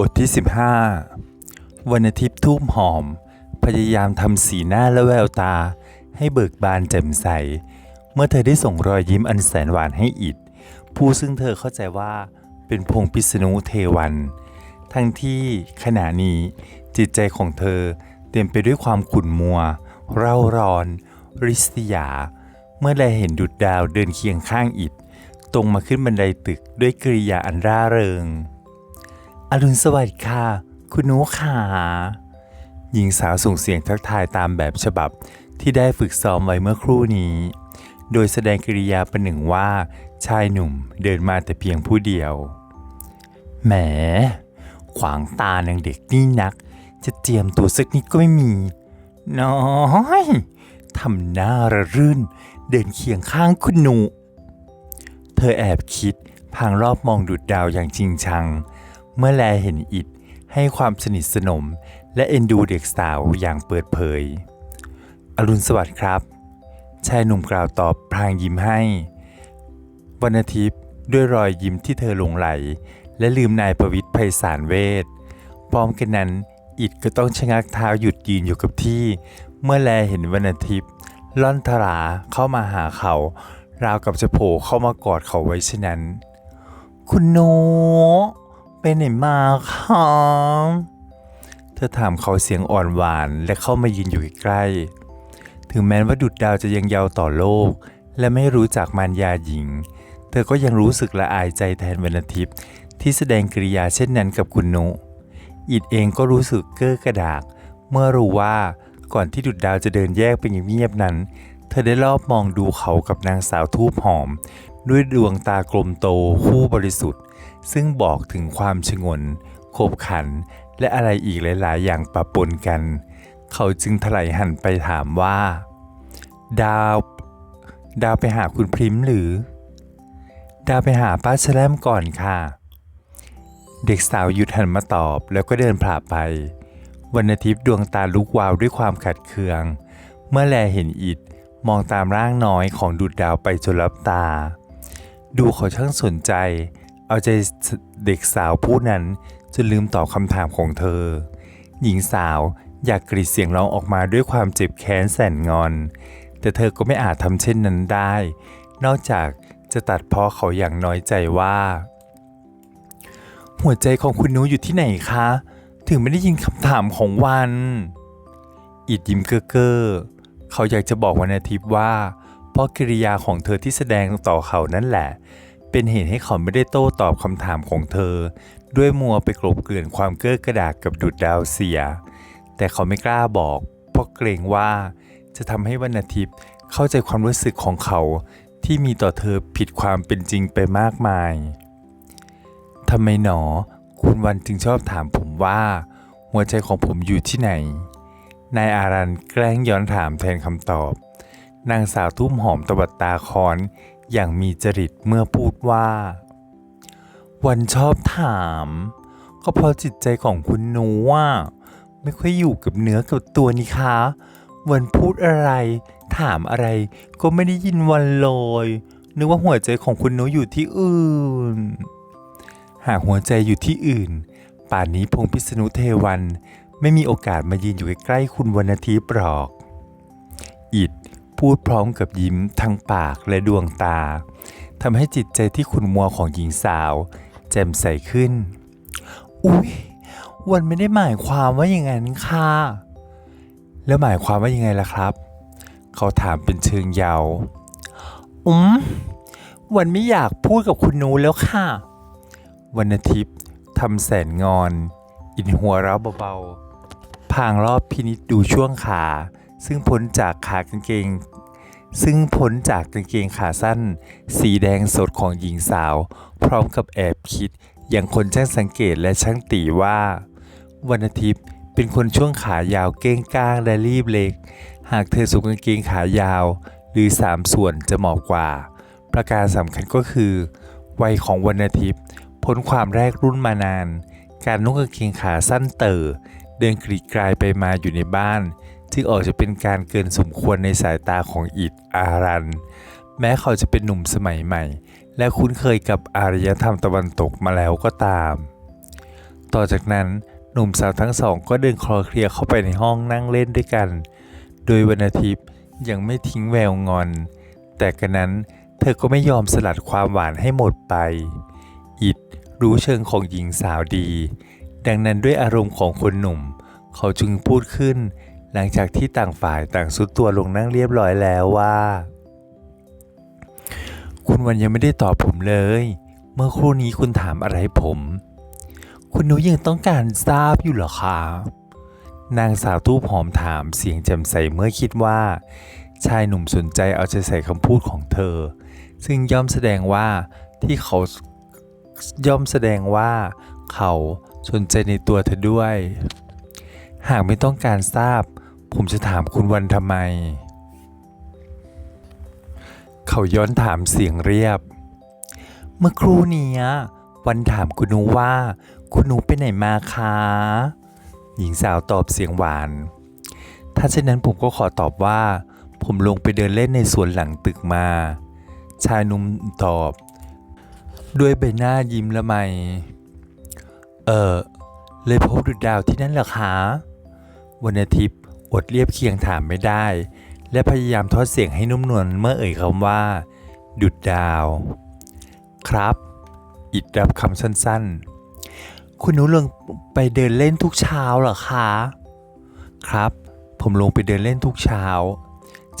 บทที่ 15 วันอาทิตย์ทุ่มหอม พยายามทำสีหน้าและแววตา ให้เบิกบานแจ่มใส เมื่อเธอได้ส่งรอยยิ้มอันแสนหวานให้อิดผู้ซึ่งเธอเข้าใจว่าเป็นพงษ์พิษณุเทวัน ทั้งที่ขณะนี้จิตใจของเธอเต็มไปด้วยความขุ่นมัว เร่าร้อน ริษยา เมื่อได้เห็นดุดดาวเดินเคียงข้างอิดตรงมาขึ้นบันไดตึกด้วยกริยาอันร่าเริง อรุณสวัสดิ์ค่ะ คุณหนูขาหญิงสาวส่งเสียงทักทายตามแบบฉบับที่ได้ฝึกซ้อมไว้เมื่อครู่นี้ โดยแสดงกริยาประหนึ่งว่า ชายหนุ่มเดินมาแต่เพียงผู้เดียว แหม ขวางตานางเด็กนี่นัก จะเจียมตัวสักนิดก็ไม่มี น้อยทำหน้าระรื่น เดินเคียงข้างคุณหนู เธอแอบคิดพางรอบมองดุดดาวอย่างจริงชัง เมื่อแลเห็นอิดให้ความสนิทสนม และเอ็นดูเด็กสาวอย่างเปิดเผย อรุณสวัสดิ์ครับ ชายหนุ่มกล่าวตอบพลางยิ้มให้ วันอาทิตย์ด้วยรอยยิ้มที่เธอหลงไหล และลืมนายประวิทย์ไพศาลเวทพร้อมกันนั้นอิดก็ต้องชะงักเท้าหยุดยืนอยู่กับที่ เมื่อแลเห็นวันอาทิตย์ ล่อนทลาเข้ามาหาเขา ราวกับจะโผล่เข้ามากอดเขาไว้เช่นนั้น คุณโน ไปไหนมาคะเธอถามเขาเสียงอ่อนหวานและเข้ามายืนอยู่ใกล้ ถึงแม้ว่าดุดดาวจะยังเยาวต่อโลก และไม่รู้จักมารยาหญิง เธอก็ยังรู้สึกละอายใจแทนวรรณทิพย์ที่แสดงกริยาเช่นนั้นกับคุณนุ อิดเองก็รู้สึกเก้อกระดาก เมื่อรู้ว่าก่อนที่ดุดดาวจะเดินแยกไปเงียบๆนั้น เธอได้รอบมองดูเขากับนางสาวทูบหอม ด้วยดวงตากลมโตคู่บริสุทธิ์ ซึ่งบอกถึงความชงน ขบขัน และอะไรอีกหลาย ๆ อย่างปะปนกัน เขาจึงถลายหันไปถามว่า ดาว ดาวไปหาคุณพริมหรือ ดาวไปหาป้าแชลมก่อนค่ะ เด็กสาวหยุดหันมาตอบแล้วก็เดินผ่าไปวันอาทิตย์ดวงตาลุกวาวด้วยความขัดเคือง เมื่อแลเห็นอิดมองตามร่างน้อยของดุดดาวไปจนลับตา ดูเขาช่างสนใจ เอาใจเด็กสาวผู้นั้นจนลืมตอบคำถามของเธอ หญิงสาวอยากกรีดเสียงร้องออกมาด้วยความเจ็บแค้นแสนงอน แต่เธอก็ไม่อาจทำเช่นนั้นได้ นอกจากจะตัดพ้อเขาอย่างน้อยใจว่า หัวใจของคุณนูอยู่ที่ไหนคะ ถึงไม่ได้ยินคำถามของวัน อิดยิ้มเก้อเก้อเขาอยากจะบอกวันอาทิตย์ว่าเพราะกิริยาของเธอที่แสดงต่อเขานั่นแหละ เป็นเหตุให้เขาไม่ได้โต้ตอบคำถามของเธอ ด้วยมัวไปกลบเกลื่อนความเก้อกระดากกับดุดดาวเสีย แต่เขาไม่กล้าบอก เพราะเกรงว่าจะทำให้วันอาทิตย์เข้าใจความรู้สึกของเขาที่มีต่อเธอผิดความเป็นจริงไปมากมายทำไมหนอ คุณวันจึงชอบถามผมว่า หัวใจของผมอยู่ที่ไหน นายอารันแกล้งย้อนถามแทนคำตอบ นางสาวทุ่มหอมตวัดตาคอน อย่างมีจริตเมื่อพูดว่า วันชอบถาม ก็เพราะจิตใจของคุณหนูว่าไม่ค่อยอยู่กับเนื้อกับตัวนี่คะ วันพูดอะไร ถามอะไรก็ไม่ได้ยินวันเลย นึกว่าหัวใจของคุณหนูอยู่ที่อื่น หากหัวใจอยู่ที่อื่น ป่านนี้พงพิษณุเทวัน ไม่มีโอกาสมายืนอยู่ใกล้ๆคุณวันอาทิตย์หรอก อิด พูดพร้อมกับยิ้มทั้งปากและดวงตาทำให้จิตใจที่ขุ่นมัวของหญิงสาว แจ่มใสขึ้น อุ๊ย วันไม่ได้หมายความว่าอย่างนั้นค่ะ แล้วหมายความว่ายังไงล่ะครับ เขาถามเป็นเชิงเยาว์อืมวันไม่อยากพูดกับคุณนูแล้วค่ะ วันอาทิตย์ทำแสนงอน อินหัวเราะเบาๆพางรอบพินิจดูช่วงขา ซึ่งพ้นจากขากางเกง ซึ่งพ้นจากกางเกงขาสั้น สีแดงสดของหญิงสาว พร้อมกับแอบคิด อย่างคนช่างสังเกตและช่างตีว่า วันอาทิตย์เป็นคนช่วงขายาวเก้งก้างและรีบเล็ก หากเธอสวมกางเกงขายาว หรือสามส่วนจะเหมาะกว่า ประการสำคัญก็คือ วัยของวันอาทิตย์พ้นความแรกรุ่นมานาน การนุ่งกางเกงขาสั้นเต่อเดินกรีดกลายไปมาอยู่ในบ้าน จึงออกจะเป็นการเกินสมควรในสายตาของอิดอารัน แม้เขาจะเป็นหนุ่มสมัยใหม่ และคุ้นเคยกับอารยธรรมตะวันตกมาแล้วก็ตาม ต่อจากนั้นหนุ่มสาวทั้งสองก็เดินคลอเคลียเข้าไปในห้องนั่งเล่นด้วยกัน โดยวันอาทิตย์ยังไม่ทิ้งแววงอน แต่กันนั้นเธอก็ไม่ยอมสลัดความหวานให้หมดไป อิดรู้เชิงของหญิงสาวดี ดังนั้นด้วยอารมณ์ของคนหนุ่ม เขาจึงพูดขึ้น หลังจากที่ต่างฝ่ายต่างสุดตัวลงนั่งเรียบร้อยแล้วว่า คุณวันยังไม่ได้ตอบผมเลย เมื่อครู่นี้คุณถามอะไรผม คุณหนูยังต้องการทราบอยู่หรอคะนางสาวตู้ผอมถามเสียงแจ่มใสเมื่อคิดว่า ชายหนุ่มสนใจเอาใจใส่คำพูดของเธอ ซึ่งย่อมแสดงว่าที่เขาย่อมแสดงว่าเขาสนใจในตัวเธอด้วย หากไม่ต้องการทราบ ผมจะถามคุณวันทำไม เขาย้อนถามเสียงเรียบ เมื่อครู่เนี้ยวันถามคุณหนูว่า คุณหนูไปไหนมาคะหญิงสาวตอบเสียงหวาน ถ้าเช่นนั้นผมก็ขอตอบว่า ผมลงไปเดินเล่นในสวนหลังตึกมา ชายหนุ่มตอบ ด้วยใบหน้ายิ้มละไม เออเลยพบดุดดาวที่นั่นเหรอคะ วันอาทิตย์อดเรียบเคียงถามไม่ได้ และพยายามทอดเสียงให้นุ่มนวลเมื่อเอ่ยคำว่า ดุดดาว ครับ อิดรับคำสั้นๆ คุณหนูลงไปเดินเล่นทุกเช้าเหรอคะ ครับ ผมลงไปเดินเล่นทุกเช้า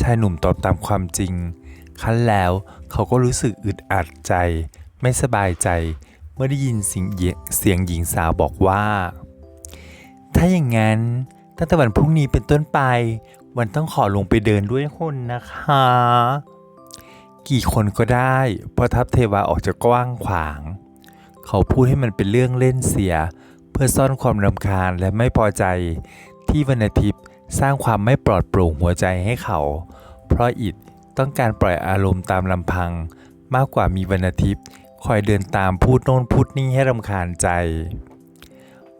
ชายหนุ่มตอบตามความจริงคั้นแล้วเขาก็รู้สึกอึดอัดใจ ไม่สบายใจ เมื่อได้ยินเสียงเสียงหญิงสาวบอกว่า ถ้าอย่างนั้น ตั้งแต่วันพรุ่งนี้เป็นต้นไป วันต้องขอลงไปเดินด้วยคนนะคะ กี่คนก็ได้เพราะทัพเทวาออกจะกว้างขวาง เขาพูดให้มันเป็นเรื่องเล่นเสีย เพื่อซ่อนความรำคาญและไม่พอใจ ที่วันอาทิตย์สร้างความไม่ปลอดโปร่งหัวใจให้เขา เพราะอิดต้องการปล่อยอารมณ์ตามลำพัง มากกว่ามีวันอาทิตย์คอยเดินตามพูดโน่นพูดนี่ให้รำคาญใจ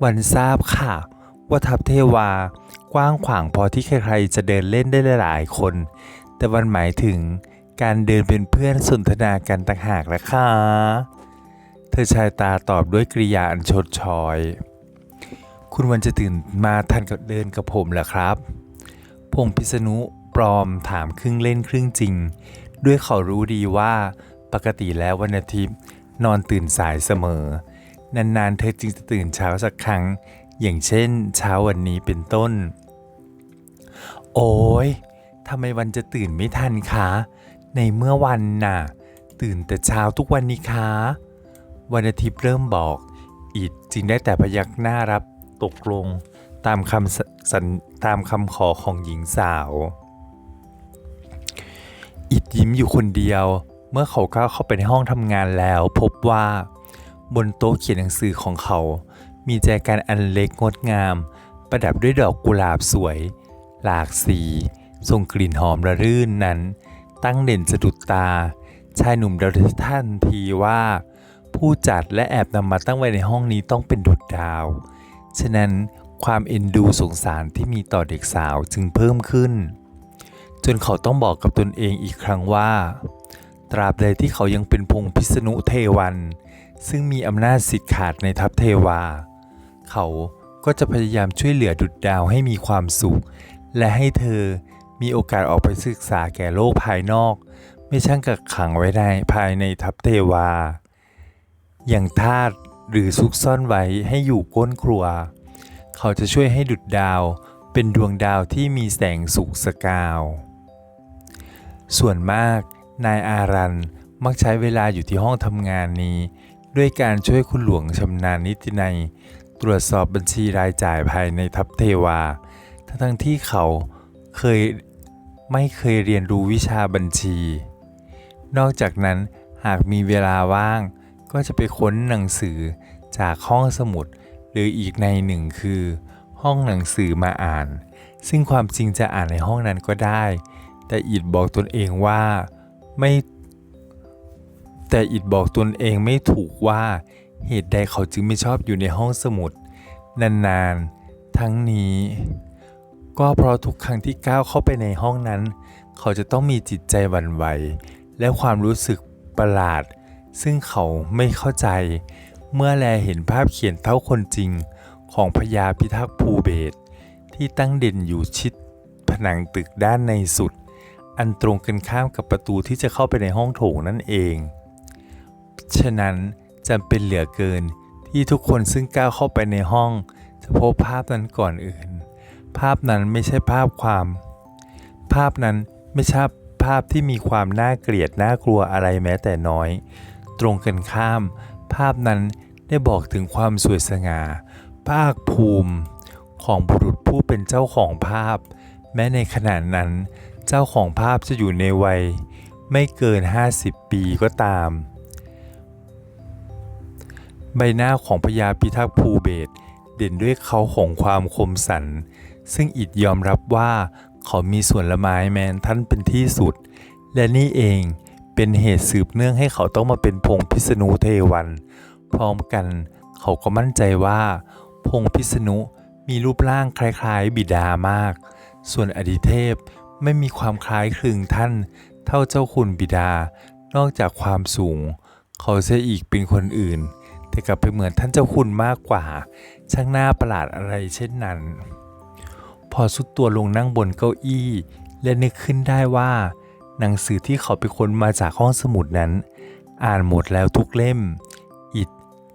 วันทราบค่ะ ว่าทัพเทวากว้างขวางพอที่ใครๆจะเดินเล่นได้หลายๆคน แต่วันหมายถึงการเดินเป็นเพื่อนสนทนากันต่างหากละค่ะเธอชายตาตอบด้วยกริยาอันชดชอย คุณวันจะตื่นมาทันกับเดินกับผมเหรอครับ พงษ์พิษณุปลอมถามครึ่งเล่นครึ่งจริง ด้วยเขารู้ดีว่าปกติแล้ววันอาทิตย์นอนตื่นสายเสมอ นานๆ เธอจึงจะตื่นเช้าสักครั้ง อย่างเช่นเช้าวันนี้เป็นต้น โอ้ยทำไมวันจะตื่นไม่ทันคะ ในเมื่อวันน่ะ ตื่นแต่เช้าทุกวันนี้คะ วันอาทิตย์เริ่มบอก อิดจึงได้แต่พยักหน้ารับตกลงตามคำสัญตามคำขอของหญิงสาว อิดยิ้มอยู่คนเดียว เมื่อเขาก้าวเข้าไปในห้องทำงานแล้ว พบว่า บนโต๊ะเขียนหนังสือของเขา มีแจกันอันเล็กงดงาม ประดับด้วยดอกกุหลาบสวย หลากสีส่งกลิ่นหอมระรื่นนั้น ตั้งเด่นสะดุดตา ชายหนุ่มเดาทันทีว่า ผู้จัดและแอบนำมาตั้งไว้ในห้องนี้ต้องเป็นดุดดาว ฉะนั้นความเอ็นดูสงสารที่มีต่อเด็กสาวจึงเพิ่มขึ้น จนเขาต้องบอกกับตนเองอีกครั้งว่า ตราบใดที่เขายังเป็นพงพิษณุเทวัน ซึ่งมีอำนาจสิทธิ์ขาดในทัพเทวา เขาก็จะพยายามช่วยเหลือดุดดาวให้มีความสุข และให้เธอมีโอกาสออกไปศึกษาแก่โลกภายนอก ไม่ช่างกักขังไว้ในภายในทัพเทวา อย่างทาสหรือซุกซ่อนไว้ให้อยู่ก้นครัว เขาจะช่วยให้ดุดดาวเป็นดวงดาวที่มีแสงสุกสกาว ส่วนมากนายอารันมักใช้เวลาอยู่ที่ห้องทำงานนี้ ด้วยการช่วยคุณหลวงชำนาญนิตินัย ตรวจสอบบัญชีรายจ่ายภายในทัพเทวา ทั้งที่เขาเคยไม่เคยเรียนรู้วิชาบัญชี นอกจากนั้นหากมีเวลาว่าง ก็จะไปค้นหนังสือจากห้องสมุด หรืออีกในหนึ่งคือ ห้องหนังสือมาอ่าน ซึ่งความจริงจะอ่านในห้องนั้นก็ได้ แต่อิดบอกตนเองว่าไม่แต่อิดบอกตนเองไม่ถูกว่า เหตุใดเขาจึงไม่ชอบอยู่ในห้องสมุด นานๆ ทั้งนี้ ก็เพราะทุกครั้งที่ก้าวเข้าไปในห้องนั้น เขาจะต้องมีจิตใจหวั่นไหว และความรู้สึกประหลาด ซึ่งเขาไม่เข้าใจ เมื่อแลเห็นภาพเขียนเท่าคนจริงของพญาพิทักษ์ภูเบศที่ตั้งเด่นอยู่ชิดผนังตึกด้านในสุด อันตรงกันข้ามกับประตูที่จะเข้าไปในห้องโถงนั่นเอง ฉะนั้น จำเป็นเหลือเกิน ที่ทุกคนซึ่งก้าวเข้าไปในห้อง จะพบภาพนั้นก่อนอื่น ภาพนั้นไม่ใช่ภาพความ ภาพนั้นไม่ใช่ภาพที่มีความน่าเกลียดน่ากลัวอะไรแม้แต่น้อย ตรงกันข้าม ภาพนั้นได้บอกถึงความสวยสง่า ภาคภูมิ ของบุรุษผู้เป็นเจ้าของภาพ แม้ในขณะนั้น เจ้าของภาพจะอยู่ในวัย ไม่เกิน 50 ปีก็ตาม ใบหน้าของพญาพิทักษ์ภูเบศเด่นด้วยเขาของความคมสัน ซึ่งอิดยอมรับว่าเขามีส่วนละไม้แมนท่านเป็นที่สุด และนี่เองเป็นเหตุสืบเนื่องให้เขาต้องมาเป็นพงพิษณุเทวัน พร้อมกันเขาก็มั่นใจว่า พงพิษณุมีรูปร่างคล้ายๆบิดามาก ส่วนอดิเทพไม่มีความคล้ายคลึงท่าน เท่าเจ้าคุณบิดา นอกจากความสูง เขาเสียอีกเป็นคนอื่น แต่กลับไปเหมือนท่านเจ้าคุณมากกว่า ช่างน่าประหลาดอะไรเช่นนั้น พอสุดตัวลงนั่งบนเก้าอี้ และนึกขึ้นได้ว่า หนังสือที่เขาไปค้นมาจากห้องสมุดนั้น อ่านหมดแล้วทุกเล่ม อิด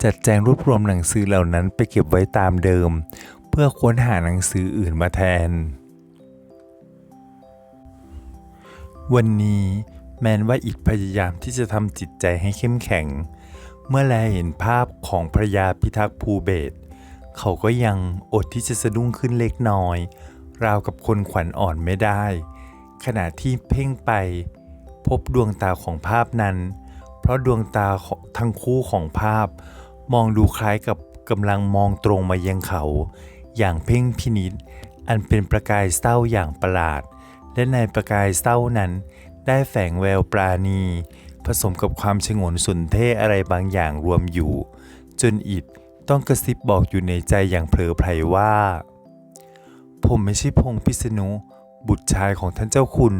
จัดแจงรวบรวมหนังสือเหล่านั้นไปเก็บไว้ตามเดิม เพื่อค้นหาหนังสืออื่นมาแทน วันนี้แมนว่าอิดพยายามที่จะทำจิตใจให้เข้มแข็ง เมื่อแลเห็นภาพของพระยาพิทักษ์ภูเบศเขาก็ยังอดที่จะสะดุ้งขึ้นเล็กน้อย ราวกับคนขวัญอ่อนไม่ได้ ขณะที่เพ่งไป พบดวงตาของภาพนั้น เพราะดวงตาทั้งคู่ของภาพ มองดูคล้ายกับกำลังมองตรงมายังเขา อย่างเพ่งพินิษอันเป็นประกายเศร้าอย่างประหลาด และในประกายเศร้านั้น ได้แฝงแววปราณี ผสมกับความฉงนสุนเท่อะไรบางอย่างรวมอยู่ จนอิดต้องกระซิบบอกอยู่ในใจอย่างเผลอไพรว่า ผมไม่ใช่พงพิษณุบุตรชายของท่านเจ้าคุณ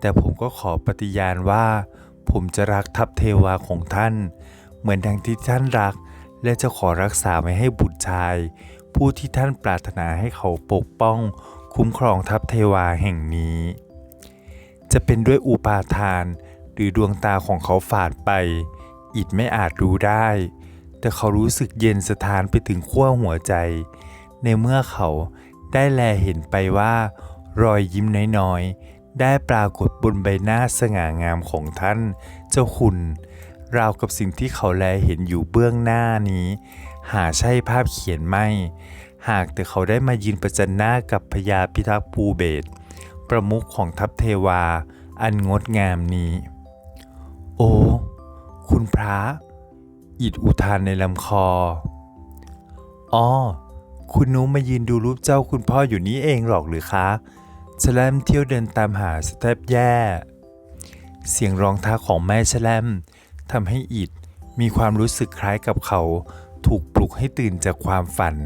แต่ผมก็ขอปฏิญาณว่า ผมจะรักทัพเทวาของท่าน เหมือนดังที่ท่านรัก และจะขอรักษาไว้ให้บุตรชาย ผู้ที่ท่านปรารถนาให้เขาปกป้อง คุ้มครองทัพเทวาแห่งนี้ จะเป็นด้วยอุปาทาน หรือดวงตาของเขาฝาดไป อิดไม่อาจรู้ได้ แต่เขารู้สึกเย็นสถานไปถึงขั้วหัวใจ ในเมื่อเขาได้แลเห็นไปว่า รอยยิ้มน้อยๆ ได้ปรากฏบนใบหน้าสง่างามของท่านเจ้าคุณ ราวกับสิ่งที่เขาแลเห็นอยู่เบื้องหน้านี้ หาใช่ภาพเขียนไม่ หากแต่เขาได้มายืนประจันหน้ากับพญาพิทักษ์ภูเบศประมุขของทัพเทวา อันงดงามนี้ โอ้ คุณพระ อิดอุทานในลำคอ อ๋อ คุณนุ้มายืนดูรูปเจ้าคุณพ่ออยู่นี่เองหรอกหรือคะแชลมเที่ยวเดินตามหาสเตปแย่ เสียงร้องท้าของแม่แชลมทำให้อิดมีความรู้สึกคล้ายกับเขาถูกปลุกให้ตื่นจากความฝัน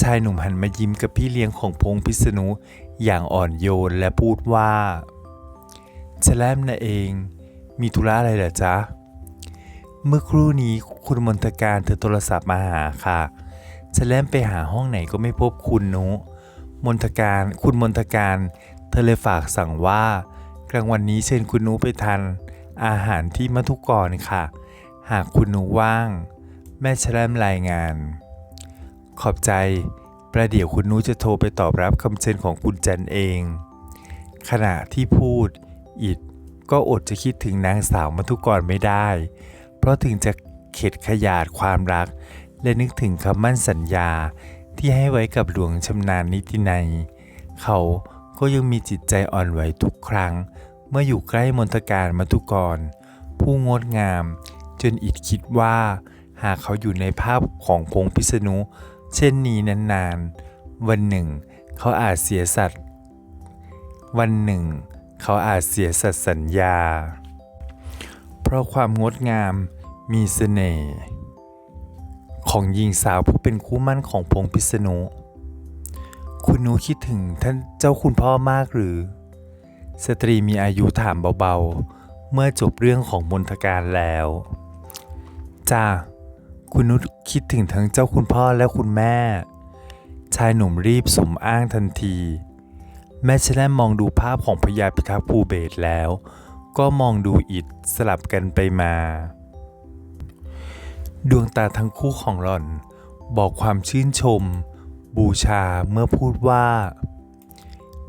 ชายหนุ่มหันมายิ้มกับพี่เลี้ยงของพงพิษณุอย่างอ่อนโยนและพูดว่าแชลมนะเอง มีธุระอะไรเหรอจ๊ะ เมื่อครู่นี้คุณมนทการเธอโทรศัพท์มาหาค่ะ ฉันแล่มไปหาห้องไหนก็ไม่พบคุณนุ มนทการคุณมนทการ เธอเลยฝากสั่งว่า กลางวันนี้เชิญคุณนุไปทานอาหารที่มัทุกรค่ะ หากคุณนุว่าง แม่แชลมรายงาน ขอบใจประเดี๋ยวคุณนุจะโทรไปตอบรับคำเชิญของคุณจันเอง ขณะที่พูดอิด ก็อดจะคิดถึงนางสาวมัทุกรไม่ได้ เพราะถึงจะเข็ดขยาดความรัก และนึกถึงคำมั่นสัญญาที่ให้ไว้กับหลวงชำนาญนิตินัย เขาก็ยังมีจิตใจอ่อนไหวทุกครั้ง เมื่ออยู่ใกล้มนตการมัทุกร ผู้งดงาม จนอิดคิดว่า หากเขาอยู่ในภาพของพงพิษณุเช่นนี้นานๆ วันหนึ่ง เขาอาจเสียสัตว์ วันหนึ่ง เขาอาจเสียสัตสัญญา เพราะความงดงามมีเสน่ห์ของหญิงสาวผู้เป็นคู่มั่นของพงพิษณุ คุณหนูคิดถึงท่านเจ้าคุณพ่อมากหรือ สตรีมีอายุถามเบาๆ เมื่อจบเรื่องของมนทการแล้วจ้าคุณนุชคิดถึงทั้งเจ้าคุณพ่อและคุณแม่ ชายหนุ่มรีบสมอ้างทันที แม่ชแลมมองดูภาพของพญาพิทักษ์ภูเบศแล้ว ก็มองดูอิดสลับกันไปมา ดวงตาทั้งคู่ของหล่อน บอกความชื่นชม บูชาเมื่อพูดว่า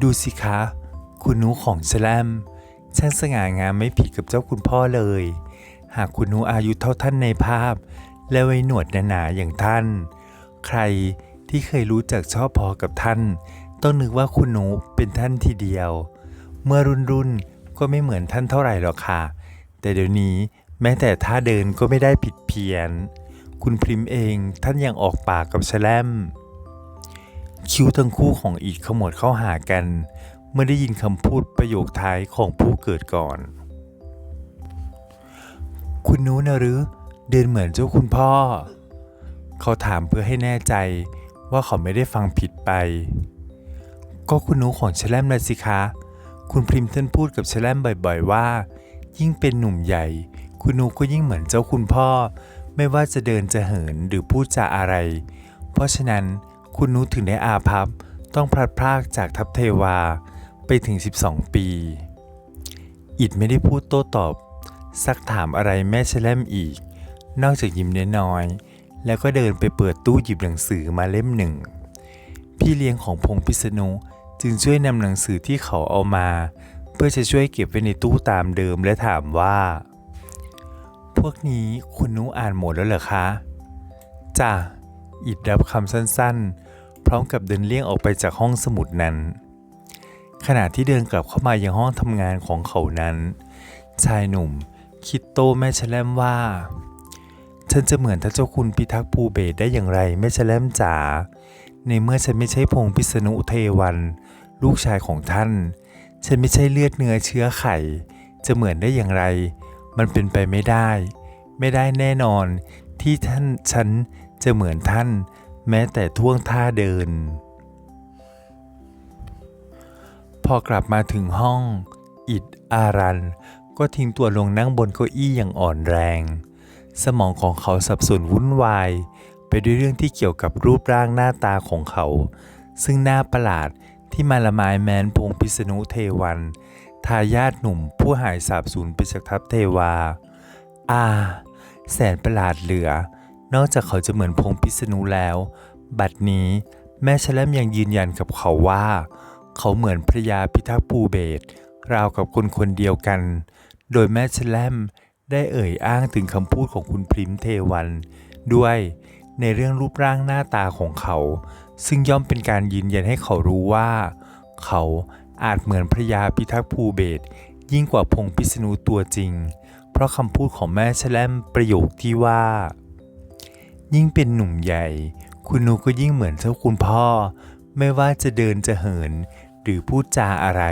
ดูสิคะ คุณนุของชแลมช่างสง่างามไม่ผิดกับเจ้าคุณพ่อเลย หากคุณนุอายุเท่าท่านในภาพ และไว้หนวดหนาๆอย่างท่าน ใครที่เคยรู้จักชอบพอกับท่าน ต้องนึกว่าคุณหนุเป็นท่านทีเดียว เมื่อรุ่นรุ่นก็ไม่เหมือนท่านเท่าไหร่หรอกค่ะ แต่เดี๋ยวนี้แม้แต่ท่าเดินก็ไม่ได้ผิดเพี้ยน คุณพริมเองท่านยังออกปากกับแชแลม คิ้วทั้งคู่ของอีดขมวดเข้าหากัน เมื่อได้ยินคำพูดประโยคท้ายของผู้เกิดก่อน คุณนู้นะหรือ เดินเหมือนเจ้าคุณพ่อ เขาถามเพื่อให้แน่ใจว่าเขาไม่ได้ฟังผิดไป ก็คุณหนูของเชลมนะสิคะ คุณพริมท่านพูดกับเชลมบ่อยๆว่า ยิ่งเป็นหนุ่มใหญ่ คุณหนูก็ยิ่งเหมือนเจ้าคุณพ่อ ไม่ว่าจะเดินจะเหินหรือพูดจาอะไร เพราะฉะนั้นคุณหนุถึงได้อาภัพต้องพลัดพรากจากทัพเทวาไปถึง 12 ปี อิดไม่ได้พูดโต้ตอบ ซักถามอะไรแม่แชลมอีก นอกจากยิ้มน้อยๆแล้วก็เดินไปเปิดตู้หยิบหนังสือมาเล่มหนึ่งพี่เลี้ยงของพงพิษณุ จึงช่วยนำหนังสือที่เขาเอามา เพื่อจะช่วยเก็บไว้ในตู้ตามเดิมและถามว่า พวกนี้คุณนุอ่านหมดแล้วเหรอคะจ้ะอิดรับคำสั้นๆ พร้อมกับเดินเลี่ยงออกไปจากห้องสมุดนั้น ขณะที่เดินกลับเข้ามายังห้องทำงานของเขานั้น ชายหนุ่มคิดโตแม่ชแลมว่า ฉันจะเหมือนท่านเจ้าคุณพิทักษ์ภูเบศได้อย่างไรแม่แลมจ๋าในเมื่อฉันไม่ใช่พงพิษณุเทวัน ลูกชายของท่าน ฉันไม่ใช่เลือดเนื้อเชื้อไข่ จะเหมือนได้อย่างไร มันเป็นไปไม่ได้ ไม่ได้แน่นอนที่ท่านฉันจะเหมือนท่าน แม้แต่ท่วงท่าเดิน พอกลับมาถึงห้อง อิดอารัน ก็ทิ้งตัวลงนั่งบนเก้าอี้อย่างอ่อนแรง สมองของเขาสับสนวุ่นวาย ไปด้วยเรื่องที่เกี่ยวกับรูปร่างหน้าตาของเขา ซึ่งน่าประหลาด ที่มาละไมายแมนพงพิษณุเทวัน ทายาทหนุ่มผู้หายสาบสูญไปจากทัพเทวา อ่า แสนประหลาดเหลือ นอกจากเขาจะเหมือนพงพิษณุแล้ว บัดนี้แม่แชลมยังยืนยันกับเขาว่า เขาเหมือนพระยาพิทักษ์ภูเบศราวกับคนคนเดียวกัน โดยแม่แชลมได้เอ่ยอ้างถึงคำพูดของคุณพริมเทวัน ด้วยในเรื่องรูปร่างหน้าตาของเขา ซึ่งย่อมเป็นการยืนยันให้เขารู้ว่า เขาอาจเหมือนพระยาพิทักษ์ภูเบศยิ่งกว่าพงษ์พิษณุตัวจริง เพราะคำพูดของแม่แชลมประโยคที่ว่า ยิ่งเป็นหนุ่มใหญ่ คุณนูก็ยิ่งเหมือนเจ้าคุณพ่อ ไม่ว่าจะเดินจะเหิน หรือพูดจาอะไร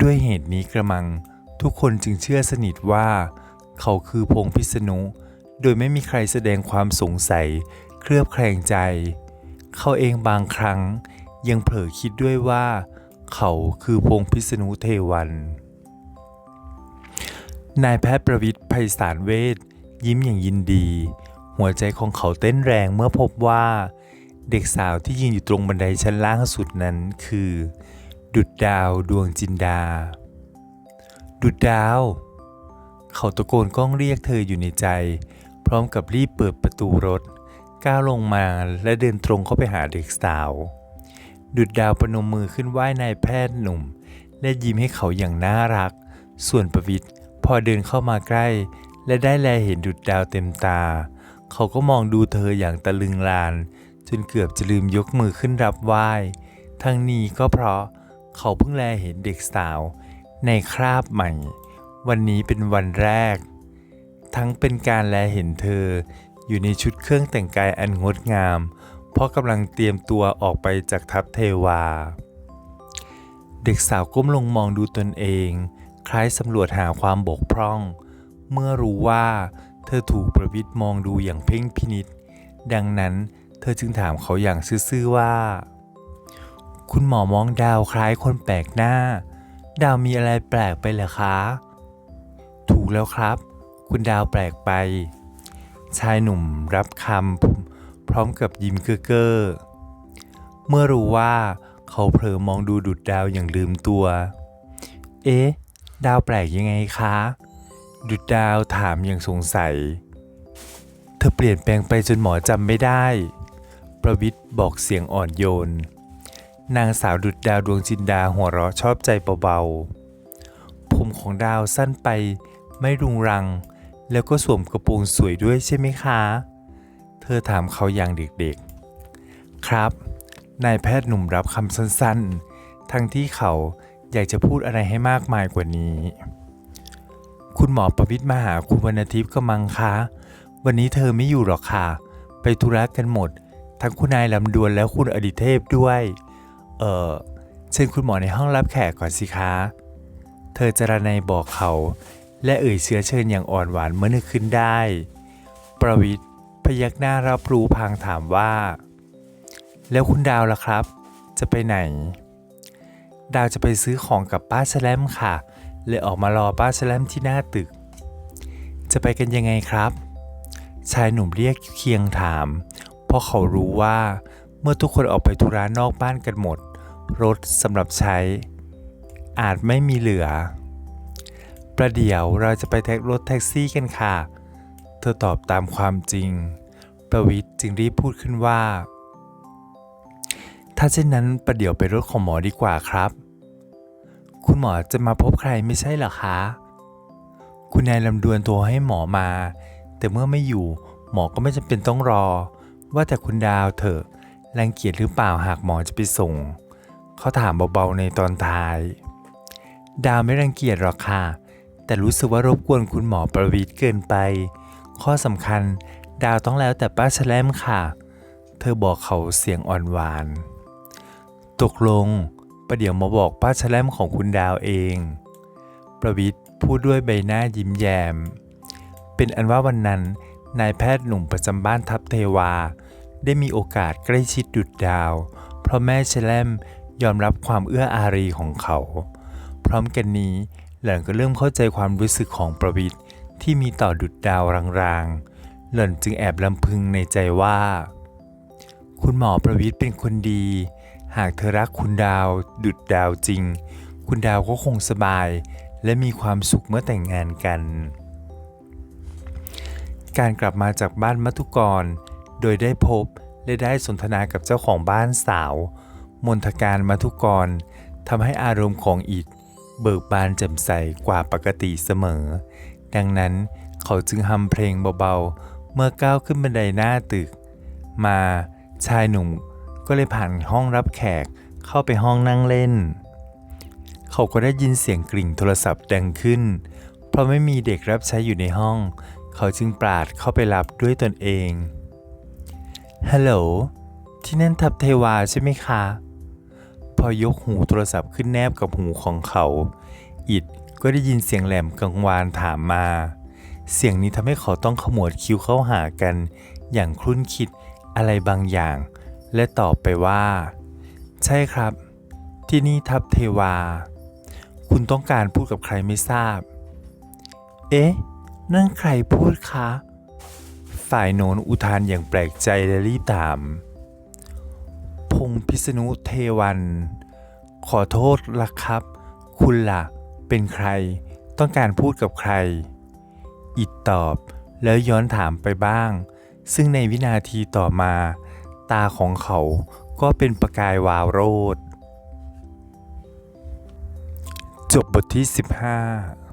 ด้วยเหตุนี้กระมังทุกคนจึงเชื่อสนิทว่า เขาคือพงษ์พิษณุโดยไม่มีใครแสดงความสงสัย เคลือบแคลงใจ เขาเองบางครั้งยังเผลอคิดด้วยว่า เขาคือพงพิษณุเทวัน นายแพทย์ประวิทย์ไพศาลเวทยิ้มอย่างยินดี หัวใจของเขาเต้นแรงเมื่อพบว่า เด็กสาวที่ยืนอยู่ตรงบันไดชั้นล่างสุดนั้นคือ ดุดดาวดวงจินดา ดุดดาว เขาตะโกนก้องเรียกเธออยู่ในใจ พร้อมกับรีบเปิดประตูรถ ก้าวลงมาและเดินตรงเข้าไปหาเด็กสาว ดุดดาวประนมมือขึ้นไหว้นายแพทย์หนุ่ม และยิ้มให้เขาอย่างน่ารัก ส่วนประวิทย์พอเดินเข้ามาใกล้ และได้แลเห็นดุดดาวเต็มตา เขาก็มองดูเธออย่างตะลึงลาน จนเกือบจะลืมยกมือขึ้นรับไหว้ ทั้งนี้ก็เพราะเขาเพิ่งแลเห็นเด็กสาว ในคราบใหม่ วันนี้เป็นวันแรก ทั้งเป็นการแลเห็นเธอ อยู่ในชุดเครื่องแต่งกายอันงดงาม เพราะกำลังเตรียมตัวออกไปจากทัพเทวา เด็กสาวก้มลงมองดูตนเอง คล้ายสำรวจหาความบกพร่อง เมื่อรู้ว่าเธอถูกประวิทย์มองดูอย่างเพ่งพินิษดังนั้นเธอจึงถามเขาอย่างซื่อๆว่า คุณหมอมองดาวคล้ายคนแปลกหน้า ดาวมีอะไรแปลกไปเหรอคะ ถูกแล้วครับ คุณดาวแปลกไป ชายหนุ่มรับคำพร้อมกับยิ้มเก้อเก้อเมื่อรู้ว่าเขาเผลอมองดูดุดดาวอย่างลืมตัว เอ๊ะ ดาวแปลกยังไงคะ ดุดดาวถามอย่างสงสัย เธอเปลี่ยนแปลงไปจนหมอจำไม่ได้ ประวิทย์บอกเสียงอ่อนโยน นางสาวดุดดาวดวงจินดาหัวเราะชอบใจเบาๆ ผมของดาวสั้นไปไม่รุงรัง แล้วก็สวมกระโปรงสวยด้วยใช่ไหมคะ เธอถามเขาอย่างเด็กๆ ครับ นายแพทย์หนุ่มรับคำสั้นๆ ทั้งที่เขาอยากจะพูดอะไรให้มากมายกว่านี้ คุณหมอประวิทย์มาหาคุณวรรณทิพย์ก็มังคะ วันนี้เธอไม่อยู่หรอกค่ะ ไปธุระกันหมด ทั้งคุณนายลำดวนแล้วคุณอดิเทพด้วย เออเชิญคุณหมอในห้องรับแขกก่อนสิคะ เธอจรนัยบอกเขา และเอ่ยเชื้อเชิญอย่างอ่อนหวานเมื่อนึกขึ้นได้ ประวิทย์พยักหน้ารับรู้พางถามว่า แล้วคุณดาวล่ะครับ จะไปไหน ดาวจะไปซื้อของกับป้าแชลมค่ะ เลยออกมารอป้าแชลมที่หน้าตึก จะไปกันยังไงครับ ชายหนุ่มเรียกเคียงถาม เพราะเขารู้ว่าเมื่อทุกคนออกไปธุระนอกบ้านกันหมด รถสำหรับใช้ อาจไม่มีเหลือ ประเดี๋ยวเราจะไปแท็กรถแท็กซี่กันค่ะ เธอตอบตามความจริง ประวิทย์จึงรีบพูดขึ้นว่า ถ้าเช่นนั้นประเดี๋ยวไปรถของหมอดีกว่าครับ คุณหมอจะมาพบใครไม่ใช่เหรอคะ คุณนายลำดวนโทรให้หมอมา แต่เมื่อไม่อยู่หมอก็ไม่จำเป็นต้องรอ ว่าแต่คุณดาวเถอะรังเกียจหรือเปล่าหากหมอจะไปส่ง เขาถามเบาๆในตอนท้าย ดาวไม่รังเกียจหรอกค่ะ แต่รู้สึกว่ารบกวนคุณหมอประวิทย์เกินไป ข้อสำคัญดาวต้องแล้วแต่ป้าแชลมค่ะ เธอบอกเขาเสียงอ่อนหวาน ตกลงประเดี๋ยวมาบอกป้าแชลมของคุณดาวเอง ประวิทย์พูดด้วยใบหน้ายิ้มแย้ม เป็นอันว่าวันนั้นนายแพทย์หนุ่มประจำบ้านทัพเทวา ได้มีโอกาสใกล้ชิดดุดดาว เพราะแม่แชลมยอมรับความเอื้ออารีของเขา พร้อมกันนี้ หล่อนก็เริ่มเข้าใจความรู้สึกของประวิทย์ที่มีต่อดุดดาวรางๆ หล่อนจึงแอบลำพึงในใจว่า คุณหมอประวิทย์เป็นคนดี หากเธอรักคุณดาว ดุดดาวจริง คุณดาวก็คงสบาย และมีความสุขเมื่อแต่งงานกัน การกลับมาจากบ้านมัทุกร โดยได้พบและได้สนทนากับเจ้าของบ้านสาว มนทการมัทุกรทำให้อารมณ์ของอิด เบิกบานแจ่มใสกว่าปกติเสมอ ดังนั้นเขาจึงฮัมเพลงเบาๆ เมื่อก้าวขึ้นบันไดหน้าตึก มาชายหนุ่มก็เลยผ่านห้องรับแขกเข้าไปห้องนั่งเล่น เขาก็ได้ยินเสียงกริ่งโทรศัพท์ดังขึ้น เพราะไม่มีเด็กรับใช้อยู่ในห้อง เขาจึงปราดเข้าไปรับด้วยตนเองฮัลโหลที่นั่นทับเทวาใช่ไหมคะ พอยกหูโทรศัพท์ขึ้นแนบกับหูของเขา อิดก็ได้ยินเสียงแหลมกังวานถามมา เสียงนี้ทำให้เขาต้องขมวดคิ้วเข้าหากัน อย่างคลุ่นคิดอะไรบางอย่าง และตอบไปว่า ใช่ครับ ที่นี่ทับเทวา คุณต้องการพูดกับใครไม่ทราบ เอ๊ะ นั่นใครพูดคะ ฝ่ายโนนอุทานอย่างแปลกใจและรีบถาม พงพิษณุเทวัน ขอโทษละครับ คุณล่ะ เป็นใคร ต้องการพูดกับใคร อิดตอบแล้วย้อนถามไปบ้าง ซึ่งในวินาทีต่อมา ตาของเขาก็เป็นประกายวาวโรดจบบทที่ 15